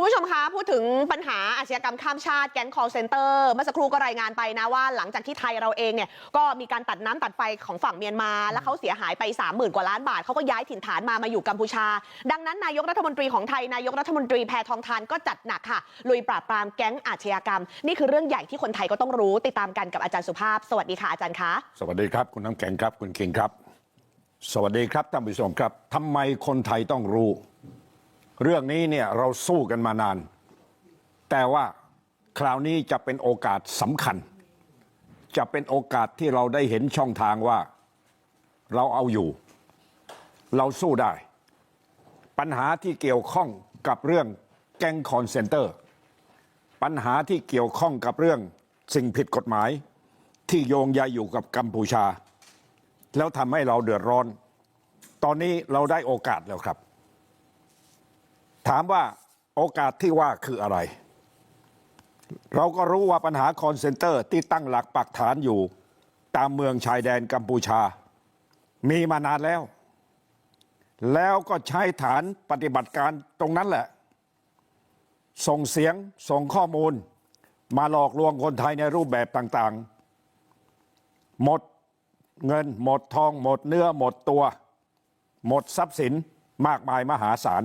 คุณผู้ชมคะพูดถึงปัญหาอาชญากรรมข้ามชาติแก๊ง call center เมื่อสักครู่ก็รายงานไปนะว่าหลังจากที่ไทยเราเองเนี่ยก็มีการตัดน้ำตัดไฟของฝั่งเมียนมา แล้วเขาเสียหายไป 30,000 กว่าล้านบาทเขาก็ย้ายถิ่นฐานมามาอยู่กัมพูชา ดังนั้นนายกรัฐมนตรีของไทยนายกรัฐมนตรีแพทองทานก็จัดหนักค่ะ ลุยปราบปรามแก๊งอาชญากรรม นี่คือเรื่องใหญ่ที่คนไทยก็ต้องรู้ติดตามกันกับอาจารย์สุภาพ สวัสดีค่ะอาจารย์คะสวัสดีครับคุณน้ำแข็งครับคุณเคิงครับ สวัสดีครับท่านผู้ชมครับทำไมคนไทยต้องรู้ เรื่องนี้เนี่ยเราสู้กันมานาน แต่ว่าคราวนี้จะเป็นโอกาสสำคัญ จะเป็นโอกาสที่เราได้เห็นช่องทางว่า เราเอาอยู่ เราสู้ได้ ปัญหาที่เกี่ยวข้องกับเรื่องแก๊งคอนเซนเตอร์ ปัญหาที่เกี่ยวข้องกับเรื่องสิ่งผิดกฎหมาย ที่โยงใยอยู่กับกัมพูชา แล้วทำให้เราเดือดร้อน ตอนนี้เราได้โอกาสแล้วครับ ถามว่าโอกาสที่ว่าคืออะไร เราก็รู้ว่าปัญหาคอนเซนเตอร์ที่ตั้งหลักปักฐานอยู่ ตามเมืองชายแดนกัมพูชา มีมานานแล้ว แล้วก็ใช้ฐานปฏิบัติการตรงนั้นแหละ ส่งเสียงส่งข้อมูล มาหลอกลวงคนไทยในรูปแบบต่างๆ หมดเงินหมดทอง หมดเนื้อหมดตัว หมดทรัพย์สินมากมายมหาศาล